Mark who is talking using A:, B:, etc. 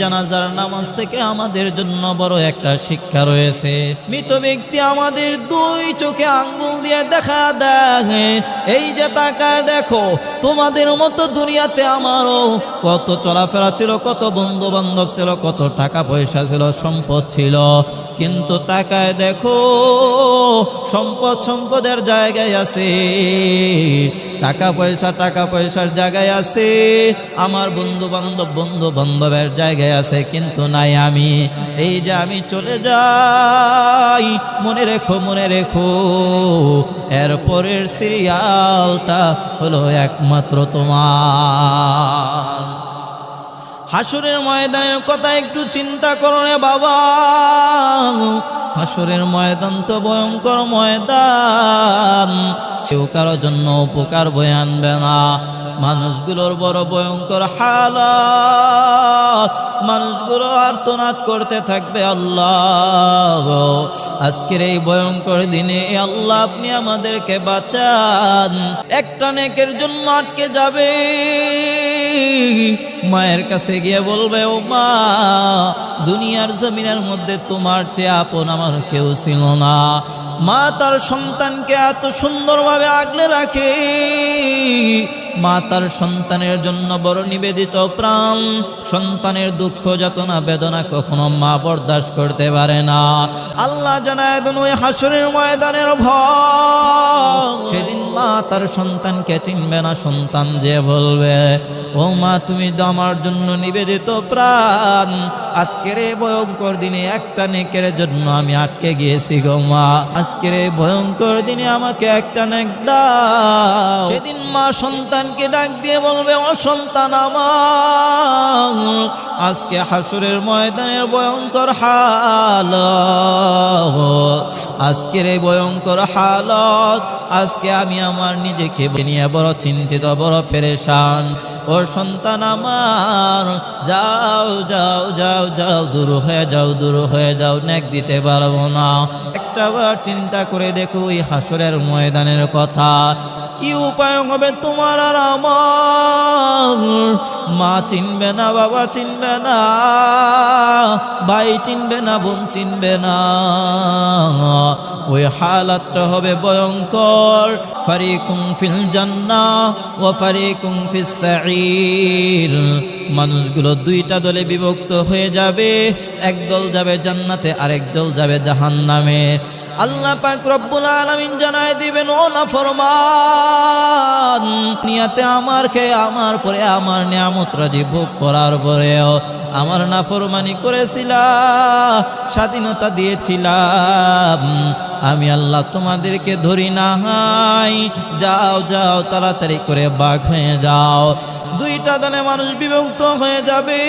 A: জানাজার নামাজ থেকে আমাদের জন্য বড় একটা শিক্ষা রয়েছে। মৃত ব্যক্তি আমাদের দুই চোখে আঙ্গুল দিয়ে দেখা দেখে, এই যে তাকায় দেখো, তোমাদের মতো দুনিয়াতে আমারও কত চলাফেরা ছিল, কত বন্ধু বান্ধব ছিল, কত টাকা পয়সা ছিল, সম্পদ ছিল। কিন্তু তাকায় দেখো, সম্পদ সম্পদের জায়গায় আছে টাকা পয়সা টাকা পয়সার জায়গায় আছে। আমার বন্ধু বান্ধব বন্ধু বান্ধবের জায়গায় আছে, কিন্তু নাই আমি। এই যে আমি চলে যাই, মনে রেখো মনে রেখো এরপরের সিরিয়ালটা হলো একমাত্র তোমার। হাসুরের ময়দানের কথা একটু চিন্তা করো রে বাবা। হাসুরের ময়দান তো ভয়ঙ্কর ময়দান। কেউ কারোর জন্য উপকার বয়ে আনবে না। মানুষগুলোর বড় ভয়ঙ্কর হালাত। মানুষগুলো আর্তনাদ করতে থাকবে আল্লাহ। আজকের এই ভয়ঙ্কর দিনে আল্লাহ আপনি আমাদেরকে বাঁচান। একটা নেকের জন্য আটকে যাবে মায়ের কাছে গিয়ে বলবে, ও মা, দুনিয়ার জমিনের মধ্যে তোমার চেয়ে আপন আমার কেউ ছিল না। মা তার সন্তানকে এত সুন্দরভাবে আগলে রাখে। মা তার সন্তানের জন্য বড় নিবেদিত প্রাণ। সন্তানের দুঃখ, যাতনা, বেদনা কখনো মা বরদাস্ত করতে পারে না। আল্লাহ জানায় ওই হাসরের ময়দানের ভয় সেদিন মা তার সন্তানকে চিনবে না, সন্তান যে বলবে, ও মা, তুমি তো আমার জন্য নিবেদিত প্রাণ। আজকের এই ভয়ঙ্কর দিনে একটা নেকের জন্য আমি আটকে গিয়েছি গো মা। আজকের এই ভয়ঙ্কর দিনে আমাকে একটা নেক দাও। সেদিন মা সন্তানকে ডাক দিয়ে বলবে, ও সন্তান আমার, আজকে হাসুরের ময়দানের ভয়ঙ্কর হাল আজকের এই ভয়ঙ্কর হালত, আজকে আমি আমার নিজেকে নিয়ে বড় চিন্তিত, বড় পেরেশান। ও সন্তান আমার, যাও যাও যাও যাও, দূর হয়ে যাও, দূর হয়ে যাও, নেক দিতে পারব না। একটা বার চিন্তা করে দেখো এই হাসরের ময়দানের কথা। কি উপায় হবে তোমার আর আমার? মা চিনবে না, বাবা চিনবে না, ভাই চিনবে না, বোন চিনবে না। ওই হালাতটা হবে ভয়ঙ্কর। ফারিকুম ফিল জান্না ও ফারিকুম ফিস সাঈর মানুষগুলো দুইটা দলে বিভক্ত হয়ে যাবে। এক দল যাবে জান্নাতে, আরেক দল যাবে জাহান্নামে। আল্লাহ পাক জানায় দিবেন, ও না ফরমান আমার খেয়ে আমার পরে আমার নিয়ামত রাজি ভোগ করার পরেও আমার নাফরমানি করেছিলাম স্বাধীনতা দিয়েছিলাম। আমি আল্লাহ তোমাদেরকে ধরি না হাই যাও যাও, তাড়াতাড়ি করে বাঘ হয়ে যাও। দুইটা দলে মানুষ বিভক্ত হয়ে যাবে।